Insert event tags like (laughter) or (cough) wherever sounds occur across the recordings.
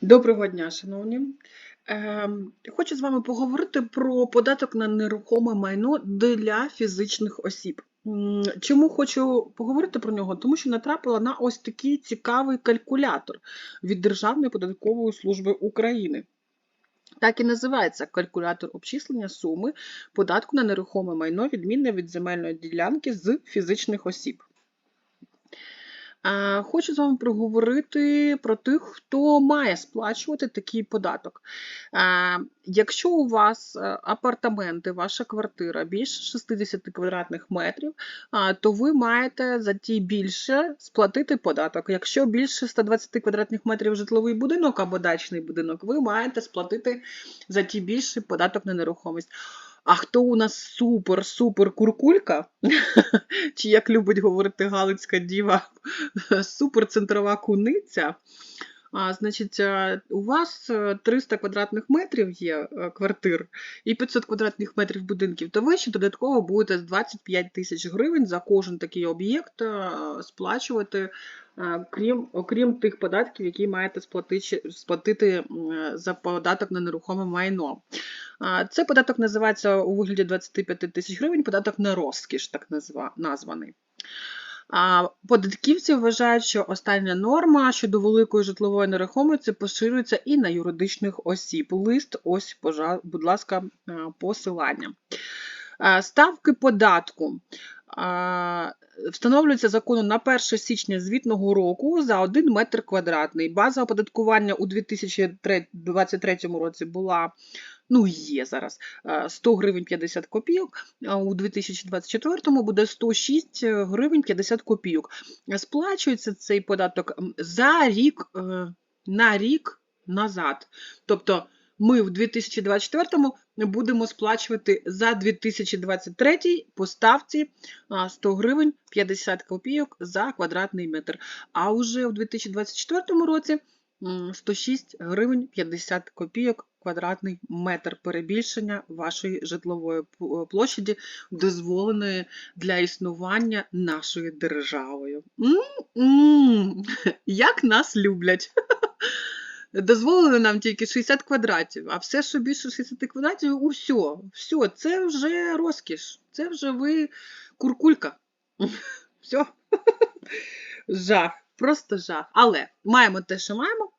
Доброго дня, шановні. Ем, Хочу з вами поговорити про податок на нерухоме майно для фізичних осіб. Чому хочу поговорити про нього? Тому що натрапила на ось такий цікавий калькулятор від Державної податкової служби України. Так і називається калькулятор обчислення суми податку на нерухоме майно, відмінне від земельної ділянки з фізичних осіб. Хочу з вами проговорити про тих, хто має сплачувати такий податок. Якщо у вас е, апартаменти, ваша квартира більше 60 квадратних метрів, то ви маєте за ті більше сплатити податок. Якщо більше 120 квадратних метрів житловий будинок або дачний будинок, ви маєте сплатити за ті більший податок на нерухомість. А хто у нас супер-супер куркулька, (laughs) чи як любить говорити Галицька діва, (laughs) суперцентрова куниця. А, значить, у вас е, 300 квадратних метрів є е, квартир і 500 квадратних метрів будинків, то ви ще додатково будете з 25 тисяч гривень за кожен такий об'єкт сплачувати, крім, окрім тих податків, які маєте сплатити, сплатити за податок на нерухоме майно. А, Цей податок називається у вигляді 25 тисяч гривень, податок на розкіш, так назва- названий. Податківці вважають, що остання норма щодо великої житлової нерухомості поширюється і на юридичних осіб. Лист, ось, будь ласка, е, посилання. Е, Ставки податку е, встановлюються законом на 1 січня звітного року за 1 метр квадратний. База оподаткування у 2023 році була, ну є зараз, е, 100 гривень 50 копійок, а у 2024 буде 106 гривень 50 копійок. Сплачується цей податок за рік е, на рік назад. Тобто ми в 2024 будемо сплачувати за 2023 по ставці 100 гривень 50 копійок за квадратний метр. А вже у 2024 році 106 гривень 50 копійок квадратний метр перебільшення вашої житлової п- площаді, дозволеної для існування нашою державою. М-м, Як нас люблять! Дозволили нам тільки 60 квадратів, а все, що більше 60 квадратів, у все, це вже розкіш, це вже ви куркулька. Все. Жах, просто жах. Але маємо те, що маємо,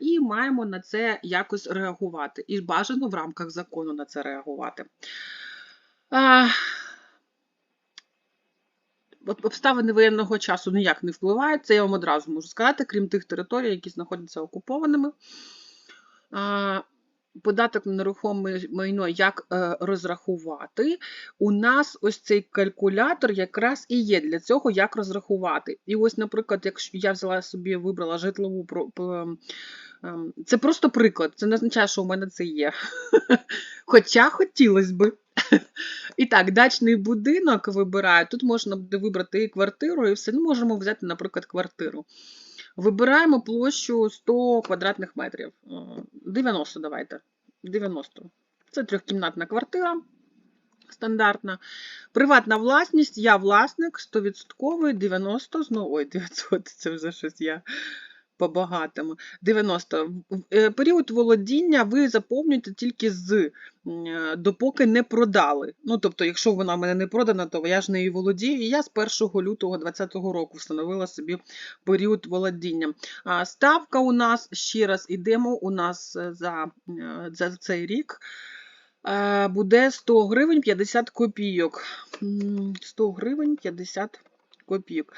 і маємо на це якось реагувати. І бажано в рамках закону на це реагувати. От обставини воєнного часу ніяк не впливають, це я вам одразу можу сказати, крім тих територій, які знаходяться окупованими. Податок на нерухоме майно, як е, розрахувати. У нас ось цей калькулятор якраз і є для цього, як розрахувати. І ось, наприклад, якщо я взяла собі, вибрала житлову по- ем, це просто приклад, це не означає, що у мене це є. (laughs) Хоча хотілося би. (laughs) І так, дачний будинок вибираю. Тут можна буде вибрати і квартиру, і все. Ну, можемо взяти, наприклад, квартиру. Вибираємо площу 100 квадратних метрів. Е, 90 давайте. 90. Це трьохкімнатна квартира. Стандартна. Приватна власність, я власник, 100%, 90, знову, ой, 900, це вже щось я по-багатому. 90. Е, Період володіння ви заповнюєте тільки з, е, допоки не продали. Ну, тобто, якщо вона в мене не продана, то я ж нею володію, і я з 1 лютого 2020 року встановила собі період володіння. Ставка у нас, ще раз ідемо, у нас е, за, за цей рік буде 100 гривень 50 копійок. 100 гривень 50 копійок.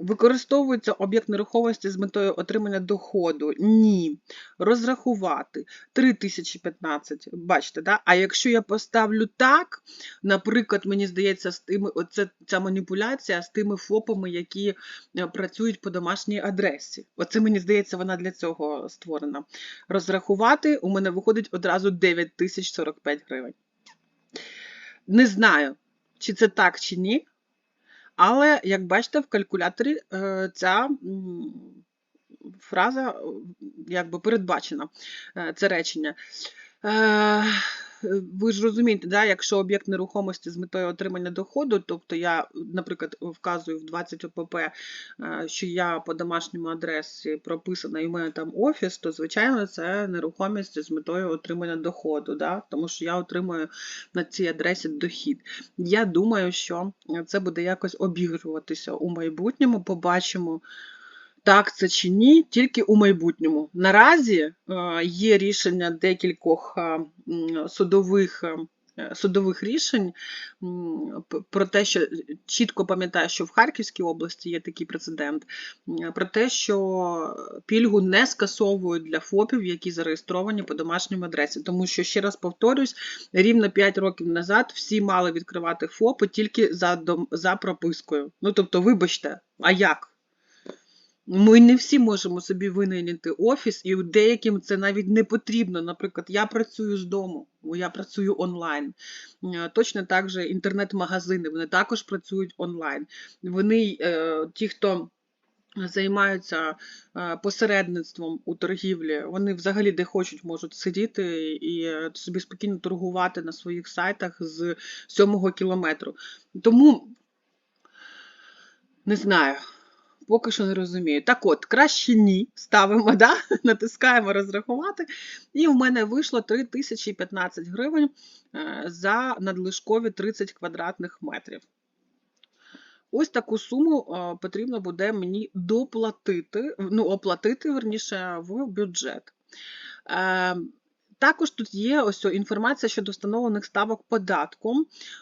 Використовується об'єкт нерухомості з метою отримання доходу? Ні. Розрахувати 3015. Бачите, да? а якщо я поставлю так, наприклад, мені здається, з тими, оце, ця маніпуляція з тими ФОПами, які е, працюють по домашній адресі. Оце мені здається, вона для цього створена. Розрахувати у мене виходить одразу 9045 гривень. Не знаю, чи це так, чи ні. Але, як бачите, в калькуляторі е, ця фраза е, якби передбачена, е, це речення. Е, ви ж розумієте, да, якщо об'єкт нерухомості з метою отримання доходу, тобто я, наприклад, вказую в 20 ОПП, е, що я по домашньому адресі прописана і в мене там офіс, то звичайно це нерухомість з метою отримання доходу, да, тому що я отримую на цій адресі дохід. Я думаю, що це буде якось обігруватися у майбутньому. Побачимо. Так, це чи ні, тільки у майбутньому. Наразі е, є рішення декількох е, судових. е, Судових рішень про те, що чітко пам'ятаю, що в Харківській області є такий прецедент, про те, що пільгу не скасовують для ФОПів, які зареєстровані по домашньому адресі. Тому що, ще раз повторюсь, рівно 5 років назад всі мали відкривати ФОПи тільки за, дом- за пропискою. Ну тобто, вибачте, а як? Ми не всі можемо собі винайняти офіс, і деяким це навіть не потрібно. Наприклад, я працюю з дому, я працюю онлайн. Е, Точно так же інтернет-магазини, вони також працюють онлайн. Вони, е, ті, хто займаються е, посередництвом у торгівлі, вони взагалі де хочуть можуть сидіти і собі спокійно торгувати на своїх сайтах з сьомого кілометру. Тому не знаю. Поки що не розумію. Так от, краще ні. Ставимо, да? (laughs) натискаємо розрахувати. І в мене вийшло 3015 гривень е, за надлишкові 30 квадратних метрів. Ось таку суму е, потрібно буде мені доплатити, ну, оплатити, верніше, в бюджет. Також тут є ось інформація щодо встановлених ставок податку.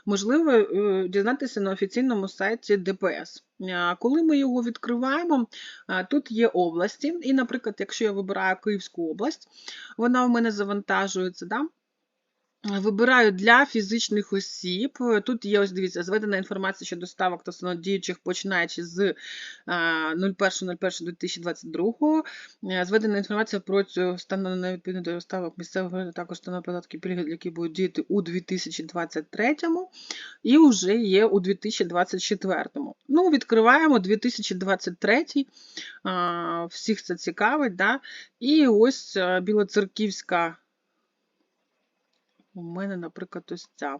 Можливо, е, дізнатися на офіційному сайті ДПС. Е, Коли ми його відкриваємо, е, тут є області, і, наприклад, якщо я вибираю Київську область, вона в мене завантажується. Да? Вибираю для фізичних осіб. Тут є, ось дивіться, зведена інформація щодо ставок та установ діючих, починаючи з е, 01.01.2022. Е, Зведена інформація про цю встановлення відповідно до ставок місцевого також встановлено податки пільги, які будуть діяти у 2023 і вже є у 2024. Ну, відкриваємо 2023, е, всіх це цікавить, да? і ось е, Білоцерківська у мене, наприклад, ось ця.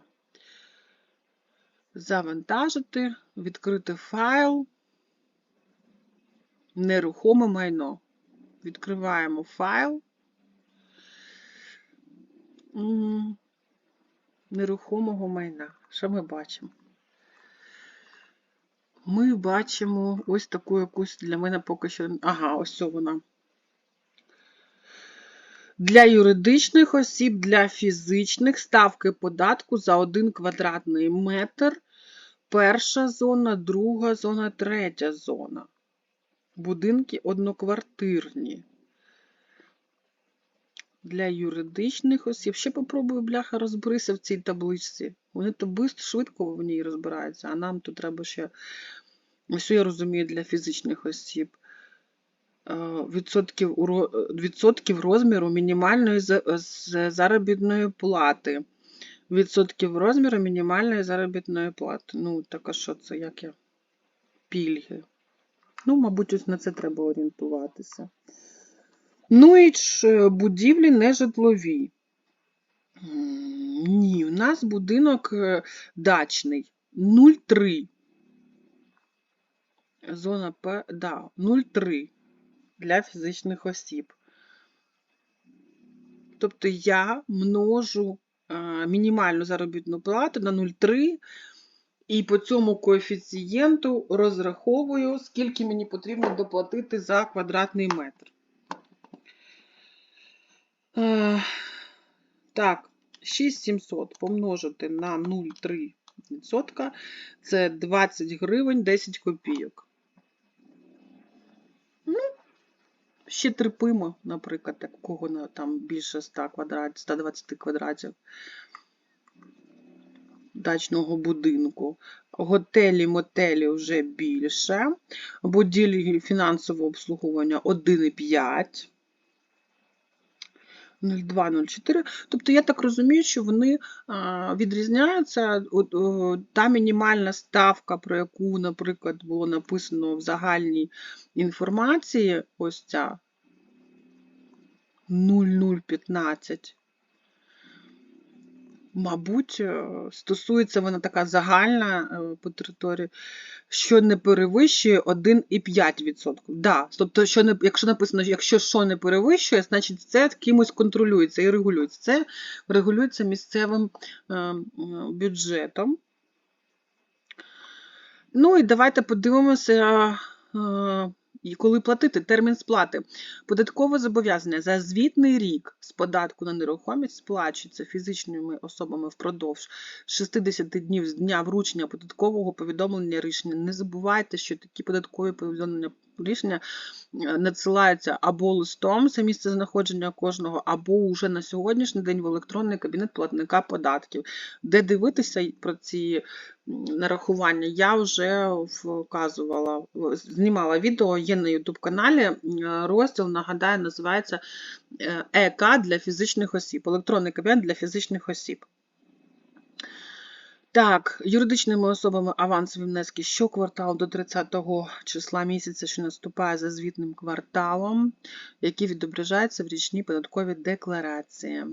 Завантажити, відкрити файл, нерухоме майно. Відкриваємо файл. Нерухомого майна. Що ми бачимо? Ми бачимо ось таку якусь для мене поки що. Ага, ось вона. Для юридичних осіб, для фізичних ставки податку за 1 квадратний метр. Перша зона, друга зона, третя зона. Будинки одноквартирні. Для юридичних осіб. Ще попробую, бляха, розберися в цій табличці. Вони то швидко в ній розбираються, а нам тут треба ще. Ось я розумію для фізичних осіб. Е, Відсотків, е, відсотків розміру мінімальної заробітної плати. Відсотків розміру мінімальної заробітної плати. Ну, так а що це, як я? Пільги. Ну, мабуть, ось на це треба орієнтуватися. Ну і ж будівлі нежитлові. Ні, у нас будинок е, дачний. 0,3. Зона П, да, 0,3 для фізичних осіб. Тобто я множу е, мінімальну заробітну плату на 0,3 і по цьому коефіцієнту розраховую, скільки мені потрібно доплатити за квадратний метр. Е, Так, 6700 помножити на 0,3%, це 20 гривень 10 копійок. Ну, ще терпимо, наприклад, у кого там більше 100 квадратів, 120 квадратів дачного будинку. Готелі, мотелі вже більше. Будівлі фінансового обслуговування 1,5. 0,2-0,4. Тобто я так розумію, що вони відрізняються. Та мінімальна ставка, про яку, наприклад, було написано в загальній інформації, ось ця 0,015. Мабуть, е, стосується вона така загальна е, по території, що не перевищує 1,5%. Да, тобто, що не, якщо написано, якщо що не перевищує, значить це кимось контролюється і регулюється. Це регулюється місцевим е, бюджетом. Ну і давайте подивимося, і коли платити, термін сплати. Податкове зобов'язання за звітний рік з податку на нерухомість сплачується фізичними особами впродовж 60 днів з дня вручення податкового повідомлення рішення. Не забувайте, що такі податкові повідомлення рішення е, надсилаються або листом за місце знаходження кожного, або уже на сьогоднішній день в електронний кабінет платника податків. Де дивитися про ці нарахування, я вже вказувала, знімала відео, є на YouTube каналі. Розділ, нагадаю, називається е, ЕК для фізичних осіб, електронний кабінет для фізичних осіб. Так, юридичними особами авансові внески щокварталу до 30 числа місяця, що наступає за звітним кварталом, які відображаються в річній податковій декларації.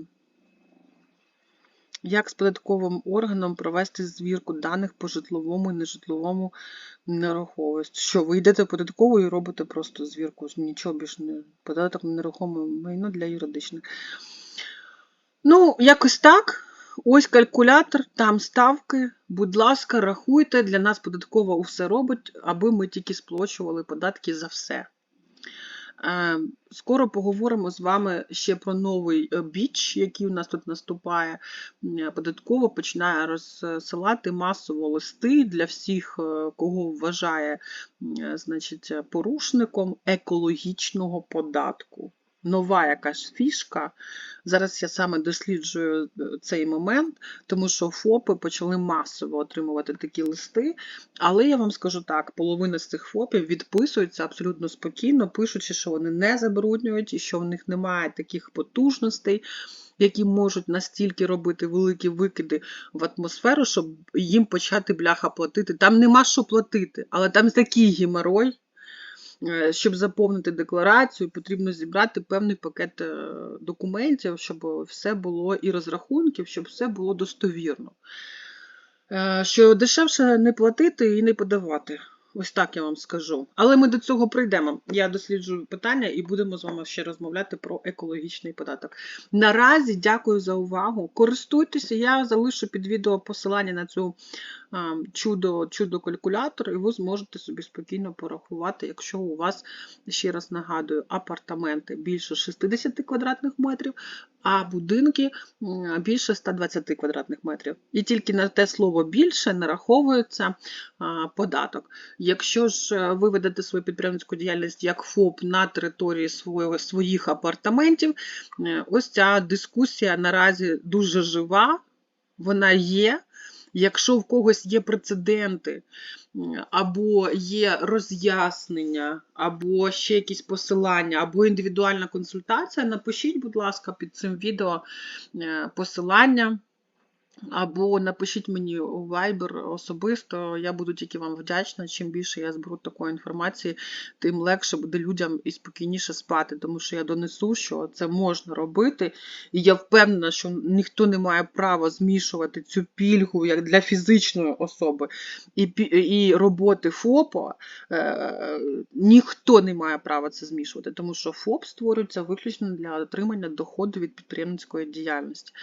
Як з податковим органом провести звірку даних по житловому і нежитловому нерухомості? Що, ви йдете в податкову і робите просто звірку, нічого більше не податок на нерухоме майно для юридичних. Ну, якось так. Ось калькулятор, там ставки. Будь ласка, рахуйте. Для нас податкова усе робить, аби ми тільки сплачували податки за все. Е, Скоро поговоримо з вами ще про новий е, біч, який у нас тут наступає. Податково починає розсилати масово листи для всіх, е, кого вважає значить, порушником екологічного податку. Нова якась фішка. Зараз я саме досліджую е, цей момент, тому що ФОПи почали масово отримувати такі листи. Але я вам скажу так: половина з цих ФОПів відписуються абсолютно спокійно, пишучи, що вони не забруднюють і що в них немає таких потужностей, які можуть настільки робити великі викиди в атмосферу, щоб їм почати бляха платити. Там нема що платити, але там такий геморой. Е, Щоб заповнити декларацію, потрібно зібрати певний пакет е, документів, щоб все було і розрахунків, щоб все було достовірно. Е, Що дешевше не платити і не подавати. Ось так я вам скажу. Але ми до цього прийдемо. Я досліджую питання і будемо з вами ще розмовляти про екологічний податок. Наразі дякую за увагу. Користуйтеся, я залишу під відео посилання на цю чудо, чудо калькулятор, і ви зможете собі спокійно порахувати, якщо у вас, ще раз нагадую, апартаменти більше 60 квадратних метрів, а будинки більше 120 квадратних метрів. І тільки на те слово більше нараховується податок. Якщо ж е, ви ведете свою підприємницьку діяльність як ФОП на території своїх апартаментів, е, ось ця дискусія наразі дуже жива, вона є. Якщо в когось є прецеденти, або є роз'яснення, або ще якісь посилання, або індивідуальна консультація, напишіть, будь ласка, під цим відео е, посилання. Або напишіть мені у Viber особисто, я буду тільки вам вдячна. Чим більше я зберу такої інформації, тим легше буде людям і спокійніше спати, тому що я донесу, що це можна робити. І я впевнена, що ніхто не має права змішувати цю пільгу як для фізичної особи і, і роботи ФОПа. Е, ніхто не має права це змішувати, тому що ФОП створюється виключно для отримання доходу від підприємницької діяльності.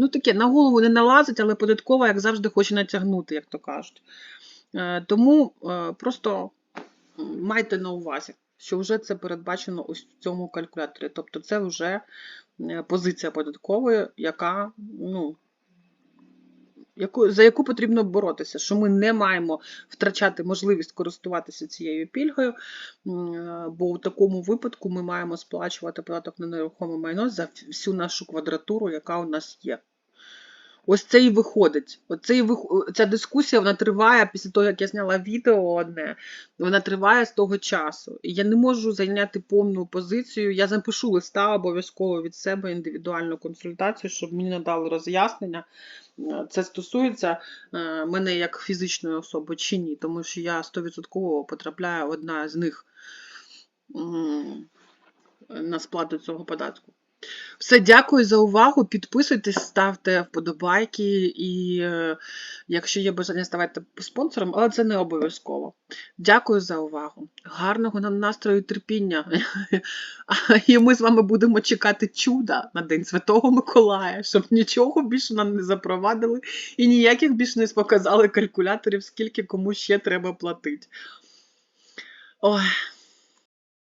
Ну, таке, на голову не налазить, але податкова, як завжди, хоче натягнути, як то кажуть. Е, Тому е, просто майте на увазі, що вже це передбачено ось в цьому калькуляторі. Тобто це вже е, позиція податкової, яка, ну, яку, за яку потрібно боротися, що ми не маємо втрачати можливість користуватися цією пільгою, е, бо у такому випадку ми маємо сплачувати податок на нерухоме майно за всю нашу квадратуру, яка у нас є. Ось це і виходить. Оце і вих... Ця дискусія вона триває після того, як я зняла відео одне, вона триває з того часу. І я не можу зайняти повну позицію. Я запишу листа обов'язково від себе індивідуальну консультацію, щоб мені надали роз'яснення. Е, Це стосується е, мене як фізичної особи чи ні, тому що я 100% потрапляю одна з них на сплату цього податку. Все, дякую за увагу. Підписуйтесь, ставте вподобайки і е, якщо є бажання, ставайте спонсором, але це не обов'язково. Дякую за увагу. Гарного нам настрою і терпіння. (laughs) І ми з вами будемо чекати чуда на День Святого Миколая, щоб нічого більше нам не запровадили і ніяких більше не показали калькуляторів, скільки кому ще треба платити. Ой.